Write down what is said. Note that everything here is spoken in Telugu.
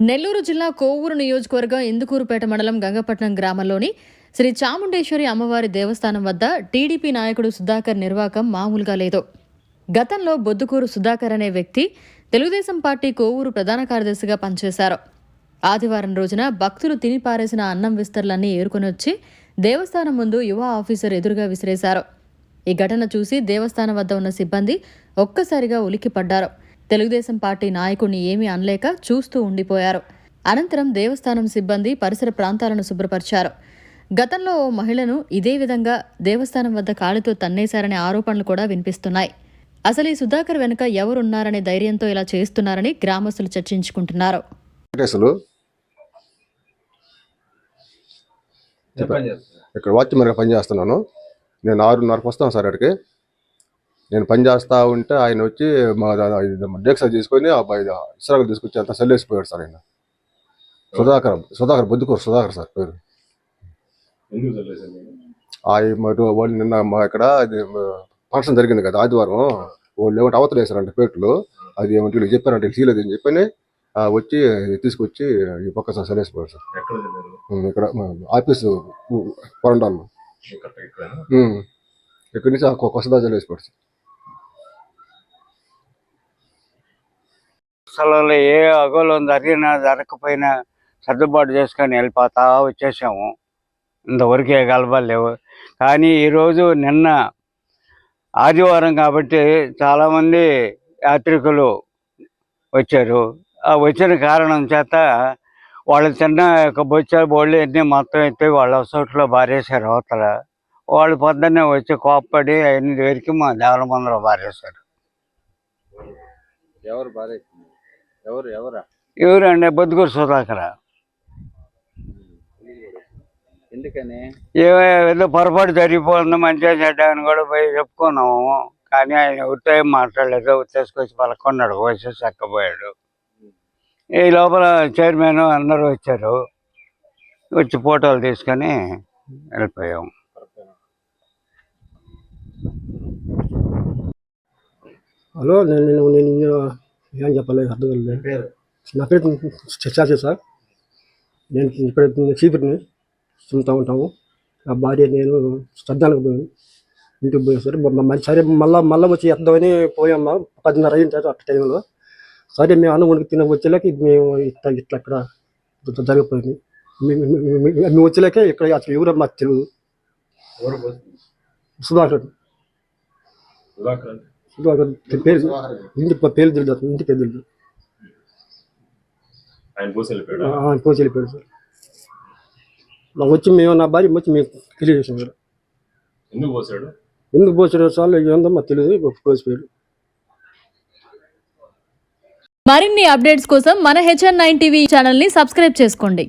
నెల్లూరు జిల్లా కోవూరు నియోజకవర్గం ఇందుకూరుపేట మండలం గంగపట్నం గ్రామంలోని శ్రీ చాముండేశ్వరి అమ్మవారి దేవస్థానం వద్ద టీడీపీ నాయకుడు సుధాకర్ నిర్వాకం మామూలుగా లేదు. గతంలో బొద్దుకూరు సుధాకర్ అనే వ్యక్తి తెలుగుదేశం పార్టీ కోవూరు ప్రధాన కార్యదర్శిగా పనిచేశారు. ఆదివారం రోజున భక్తులు తిని పారేసిన అన్నం విస్తరులన్నీ ఏరుకొని వచ్చి దేవస్థానం ముందు యువ ఆఫీసర్ ఎదురుగా విసిరేశారు. ఈ ఘటన చూసి దేవస్థానం వద్ద ఉన్న సిబ్బంది ఒక్కసారిగా ఉలిక్కిపడ్డారు. తెలుగుదేశం పార్టీ నాయకుడిని ఏమీ అనలేక చూస్తూ ఉండిపోయారు. అనంతరం దేవస్థానం సిబ్బంది పరిసర ప్రాంతాలను శుభ్రపరిచారు. గతంలో ఓ మహిళను ఇదే విధంగా దేవస్థానం వద్ద కాలితో తన్నేశారనే ఆరోపణలు కూడా వినిపిస్తున్నాయి. అసలు ఈ సుధాకర్ వెనుక ఎవరున్నారనే ధైర్యంతో ఇలా చేస్తున్నారని గ్రామస్తులు చర్చించుకుంటున్నారు. ఇక్కడ వాచ్మెన్గా పనిచేస్తున్నాను. నేను ఆరున్నరకు వస్తాను సార్ అక్కడికి. నేను పని చేస్తా ఉంటే ఆయన వచ్చి మా డేక్సా తీసుకొని ఆ బయ- ఇసురాకు తీసుకొచ్చి అంత సెల్లేసిపోయాడు సార్ ఆయన. సుధాకర్ సుధాకర్ బుద్దుకూరు సుధాకర్ సార్ పేరు. వాళ్ళు నిన్న మా ఇక్కడ ఫంక్షన్ జరిగింది కదా ఆదివారం. వాళ్ళు ఏమంటే అవతల వేశారంట పేట్లు అది ఏమంటే వీళ్ళు చెప్పారంటే తీయలేదు అని చెప్పని వచ్చి తీసుకొచ్చి ఈ పక్క సార్ సెల్లేసిపోయాడు సార్. ఇక్కడ ఆఫీసు కొరండాల్లో ఇక్కడ నుంచి ఆ కొ- కొసదా స్థలంలో ఏ అగోళం జరిగినా జరగకపోయినా సర్దుబాటు చేసుకొని వెళ్ళిపోతా వచ్చేసాము. ఇంతవరకు ఏ గలబాలు లేవు. కానీ ఈరోజు నిన్న ఆదివారం కాబట్టి చాలామంది యాత్రికులు వచ్చారు. ఆ వచ్చిన కారణం చేత వాళ్ళు తిన్న యొక్క బొచ్చ బోళ్ళు అన్నీ మొత్తం ఎత్తి వాళ్ళ చోట్లో బారేశారు అవతల. వాళ్ళు పొద్దున్నే వచ్చి కోప్పడి ఎనిమిది వరకు మా దేవల మందరం బారేశారు. ఎవరు బాధ ఎవరు ఎవరా? ఎవరండి? బొద్దుగూరు సుధాకర. ఎందుకని? ఏ ఏదో పొరపాటు జరిగిపోతుంది మంచిగా చెడ్డ అని కూడా పోయి చెప్పుకున్నాము. కానీ ఆయన ఎవరితో ఏం మాట్లాడలేదు తీసుకొచ్చి పలకొన్నాడు వచ్చి చక్కపోయాడు ఈ లోపల చైర్మన్ అందరూ వచ్చారు. వచ్చి ఫోటోలు తీసుకొని వెళ్ళిపోయాము. హలో నేను నేను ఏం చెప్పాలి అర్థం కాలేదు. నా పేరు చాచే సార్. నేను ఇక్కడ చీపురిని చుంటూ ఉంటాము. నా భార్య నేను శ్రద్ధానికి పోయాను ఇంటికి పోయాను సార్ మ- మ- సరే మళ్ళీ మళ్ళీ వచ్చి ఎద్దామని పోయామ్మా పదిన్నర అయింది సార్ అట్ట టైంలో సరే మేము అన్నం వండుకు తిన వచ్చేలాక ఇది మేము ఇట్లా ఇట్లా ఇక్కడ జ- జరిగిపోయింది. మేము వచ్చేలాకే ఇక్కడ అసలు ఎవరో మాకు పోసి సుధాకర్. అంటే సుధాకర్ పేరు ఇంటి పేరు తెలియదు ఇంటి పేరు తెలియదు ఆయన పోసి వెళ్ళిపోయాడు సార్ నాకు వచ్చి మేము నా భార్య వచ్చి మేము తెలియజేసాం సార్ ఎందుకు పోసాడు ఎందుకు పోసాడు సార్లు ఏందో మాకు తెలియదు పోసిపోయాడు మరిన్ని అప్డేట్స్ కోసం మన హెచ్ఎన్ నైన్ టీవీ ఛానల్ని సబ్స్క్రైబ్ చేసుకోండి.